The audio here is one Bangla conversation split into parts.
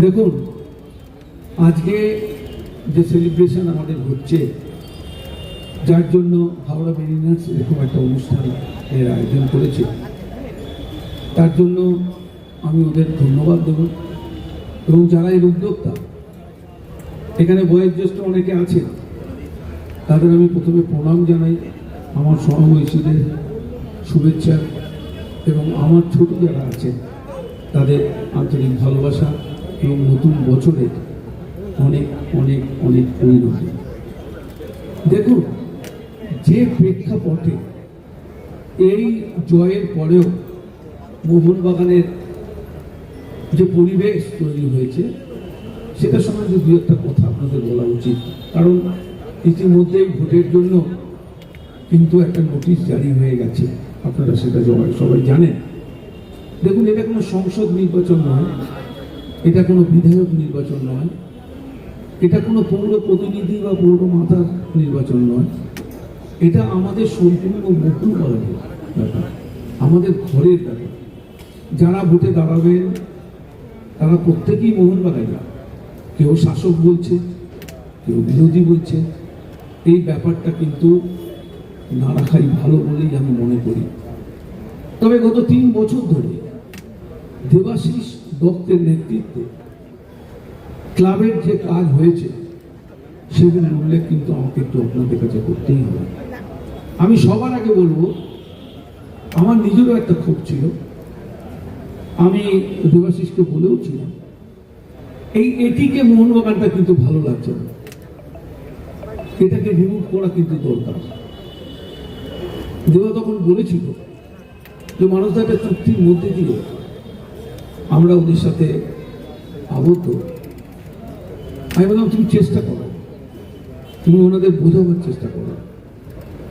দেখুন, আজকে যে সেলিব্রেশন আমাদের হচ্ছে, যার জন্য হাওড়া মেরিনার্স এরকম একটা অনুষ্ঠান এর আয়োজন করেছে। তার জন্য আমি ওদের ধন্যবাদ দেব। এবং যারা এর উদ্যোক্তা, এখানে বয়োজ্যেষ্ঠ অনেকে আছেন, তাদের আমি প্রথমে প্রণাম জানাই। আমার সহবয়সীদের শুভেচ্ছা এবং আমার ছোট যারা আছেন, তাদের আন্তরিক ভালোবাসা। এবং নতুন বছরের অনেক অনেক অনেক পরিণতি দেখুন, যে প্রেক্ষাপটে এই জয়ের পরেও মোহনবাগানের যে পরিবেশ তৈরি হয়েছে সেটা সম্বন্ধে দু একটা কথা আপনাদের বলা উচিত। কারণ ইতিমধ্যেই ভোটের জন্য কিন্তু একটা নোটিশ জারি হয়ে গেছে। আপনারা সেটা সবাই সবাই জানেন। দেখুন, এটা কোনো সংসদ নির্বাচন নয়। এটা কোনো বিধায়ক নির্বাচন নয়। এটা কোনো পৌর প্রতিনিধি বা পৌর মাতার নির্বাচন নয়। এটা আমাদের সম্পূর্ণ মুকুল ব্যাপার, আমাদের ঘরের ব্যাপার। যারা ভোটে দাঁড়াবেন, তারা প্রত্যেকেই মোহনবাগানে কেউ শাসক বলছে, কেউ বিরোধী বলছে। এই ব্যাপারটা কিন্তু না রাখাই ভালো বলেই আমি মনে করি। তবে গত তিন বছর ধরে দেবাশিস দত্তের নেতৃত্বে। ক্লাবের যে কাজ হয়েছে, সেগুলোর উল্লেখ কিন্তু আমাকে একটু আপনাদের কাছে করতেই হবে। আমি সবার আগে বলব, আমার নিজেরও একটা ক্ষোভ ছিল। আমি দেবাশিসকে বলেও ছিলাম, এই এটিকে মোহনবাগানটা কিন্তু ভালো লাগছে না। এটাকে রিমুভ করা কিন্তু দরকার। দেবা তখন বলেছিল যে মানুষটা একটা চুক্তির মধ্যে দিয়ে আমরা ওদের সাথে আবদ্ধ। আমি বললাম, তুমি চেষ্টা করো। তুমি ওনাদের বোঝাবার চেষ্টা করো।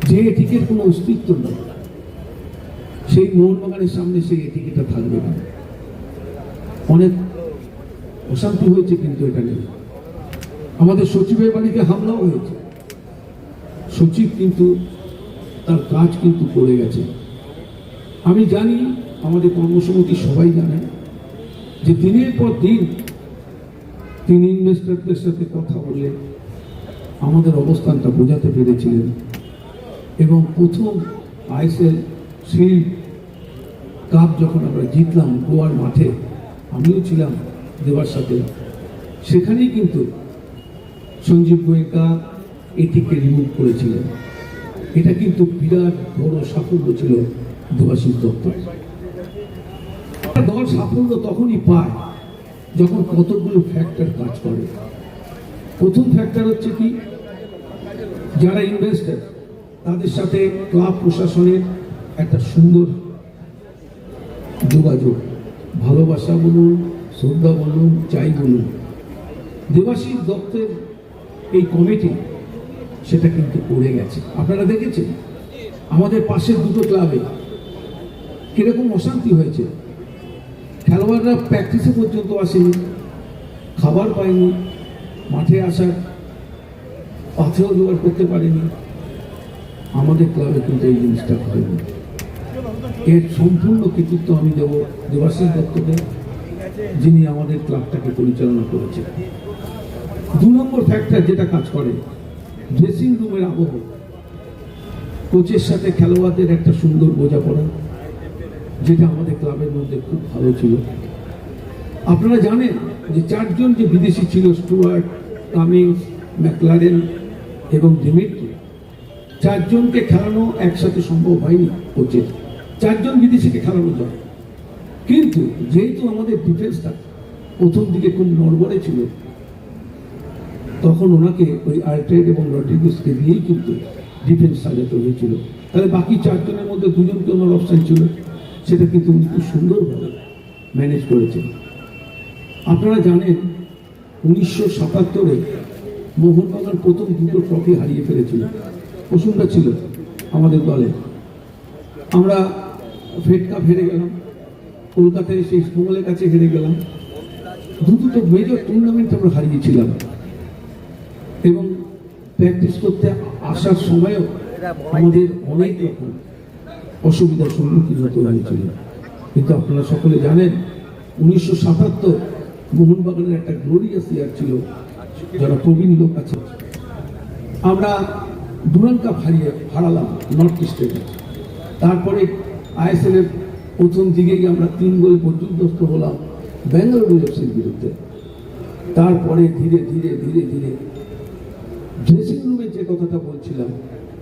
যে এটিকের কোনো অস্তিত্ব নেই, সেই মোহনবাগানের সামনে সেই এটিকেটা থাকবে না। অনেক অশান্তি হয়েছে কিন্তু এটা নিয়ে আমাদের সচিবের বাড়িতে হামলাও হয়েছে। সচিব কিন্তু তার কাজ কিন্তু করে গেছে। আমি জানি, আমাদের কর্মসমিতি সবাই জানে। যে দিনের পর দিন তিনি ইনভেস্টরদের সাথে কথা বলে আমাদের অবস্থানটা বোঝাতে পেরেছিলেন। এবং প্রথম আইএসএল শিল্ড কাপ যখন আমরা জিতলাম গোয়ার মাঠে, আমিও ছিলাম দেওয়ার সাথে। সেখানেই কিন্তু সঞ্জীব গোয়েঙ্কা এটিকে রিমুভ করেছিলেন। এটা কিন্তু বিরাট বড় সাফল্য ছিল দেবাশিস দত্ত একটা দল সাফল্য তখনই পায় যখন কতগুলো ফ্যাক্টর কাজ করে। প্রথম ফ্যাক্টর হচ্ছে কি, যারা ইনভেস্টার তাদের সাথে ক্লাব প্রশাসনের একটা সুন্দর যোগাযোগ। ভালোবাসা বলুন, শ্রদ্ধা বলুন, চাই বলুন। দেবাশিস দত্তের এই কমিটি সেটা কিন্তু করে গেছে। আপনারা দেখেছেন? আমাদের পাশের দুটো ক্লাবে কীরকম অশান্তি হয়েছে? খেলোয়াড়রা প্র্যাকটিসে পর্যন্ত আসেনি, খাবার পায়নি, মাঠে আসার পাথেও জোগাড় করতে পারেনি। আমাদের ক্লাবে কিন্তু এই জিনিসটা হয়নি এর সম্পূর্ণ কৃতিত্ব আমি দেব দেবাশিস দত্তকে, যিনি আমাদের ক্লাবটাকে পরিচালনা করেছেন। দু নম্বর ফ্যাক্টর যেটা কাজ করে ড্রেসিং রুমের আবহ। কোচের সাথে খেলোয়াড়দের একটা সুন্দর বোঝাপড়া। যেটা আমাদের ক্লাবের মধ্যে খুব ভালো ছিল। আপনারা জানেন যে চারজন যে বিদেশি ছিল, স্টুয়ার্ট, কামিংস, ম্যাকলারেন এবং ডিমিট্রি, চারজনকে খেলানো একসাথে সম্ভব হয়নি কোচের। চারজন বিদেশিকে খেলানো যায়। কিন্তু যেহেতু আমাদের ডিফেন্সটা প্রথম দিকে খুব নড়বড়ে ছিল, তখন ওনাকে ওই আর্ট্রেড এবং রড্রিগুসকে দিয়েই কিন্তু ডিফেন্স সাজাতে হয়েছিল। তাহলে বাকি চারজনের মধ্যে দুজনকে ওনার অপশান ছিল। সেটা কিন্তু উনি খুব সুন্দরভাবে ম্যানেজ করেছেন। আপনারা জানেন, উনিশশো সাতাত্তরে মোহনবাগান প্রথম দুটো ট্রফি হারিয়ে ফেলেছিল। প্রসঙ্গটা ছিল আমাদের দলে। আমরা ফেড কাপ হেরে গেলাম কলকাতায় সেই ইস্টবেঙ্গলের কাছে হেরে গেলাম। দু দুটো মেজর টুর্নামেন্ট আমরা হারিয়েছিলাম। এবং প্র্যাকটিস করতে আসার সময়ও আমাদের অনেক রকম অসুবিধার সম্মুখীন হতে হয়েছিল। কিন্তু আপনারা সকলে জানেন, উনিশশো সাতাত্তর মোহনবাগানের একটা গ্লোরিয়াস ইয়ার ছিল, যারা প্রবীণ লোক আছে। আমরা ডুরান কাপ হারিয়ে হারালাম নর্থ ইস্টের তারপরে আইএসএল এর প্রথম দিকে গিয়ে আমরা তিন গোল পর্যন্তস্থ হলাম ব্যাঙ্গালোর এফসির বিরুদ্ধে। তারপরে ধীরে ধীরে ধীরে ধীরে ড্রেসিং রুমে যে কথাটা বলছিলাম,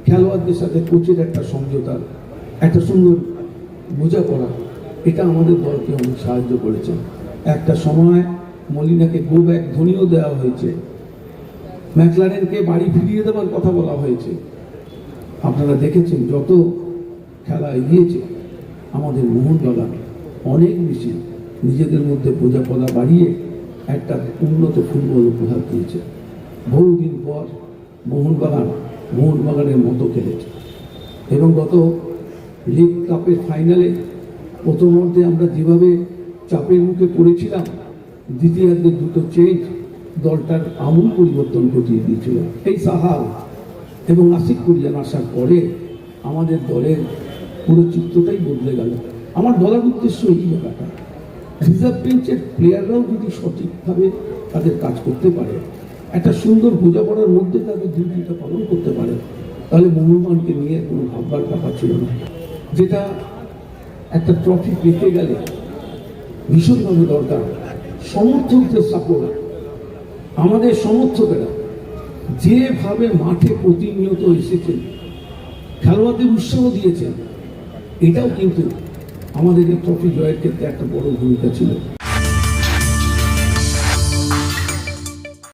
খেলোয়াড়দের সাথে কোচের একটা সমঝোতা একটা সুন্দর বোঝাপড়া এটা আমাদের দলকে অনেক সাহায্য করেছে। একটা সময় মলিনাকে গো ব্যাগ ধনীও দেওয়া হয়েছে। ম্যাকলারেনকে বাড়ি ফিরিয়ে দেওয়ার কথা বলা হয়েছে। আপনারা দেখেছেন যত খেলা এগিয়েছে, আমাদের মোহনবাগান অনেক বেশি নিজেদের মধ্যে বোঝাপড়া বাড়িয়ে একটা উন্নত ফুটবল উপহার দিয়েছে। বহুদিন পর মোহনবাগান মোহনবাগানের মতো খেলেছে। এবং গত লিগ কাপের ফাইনালে প্রথমার্ধে আমরা যেভাবে চাপের মুখে পড়েছিলাম দ্বিতীয়ার্ধে দুটো চেঞ্জ দলটার আমূল পরিবর্তন ঘটিয়ে দিয়েছিল। এই সাহাল এবং আশিক কুরিয়ান আসার পরে আমাদের দলের পুরো চিত্রটাই বদলে গেল। আমার বলার উদ্দেশ্য এই ব্যাপারটা। রিজার্ভ বেঞ্চের প্লেয়াররাও যদি সঠিকভাবে তাদের কাজ করতে পারে, একটা সুন্দর বোঝাপড়ার মধ্যে তাদের ডিউটিটা পালন করতে পারে, তাহলে মোহনবাগানকে নিয়ে কোনো ভাববার ব্যাপার ছিল না। যেটা একটা ট্রফি পেতে গেলে ভীষণভাবে দরকার। সমর্থকদের সাপোর্ট আমাদের সমর্থকেরা যেভাবে মাঠে প্রতিনিয়ত এসেছেন, খেলোয়াড়দের উৎসাহ দিয়েছেন, এটাও কিন্তু আমাদের এই ট্রফি জয়ের ক্ষেত্রে একটা বড় ভূমিকা ছিল।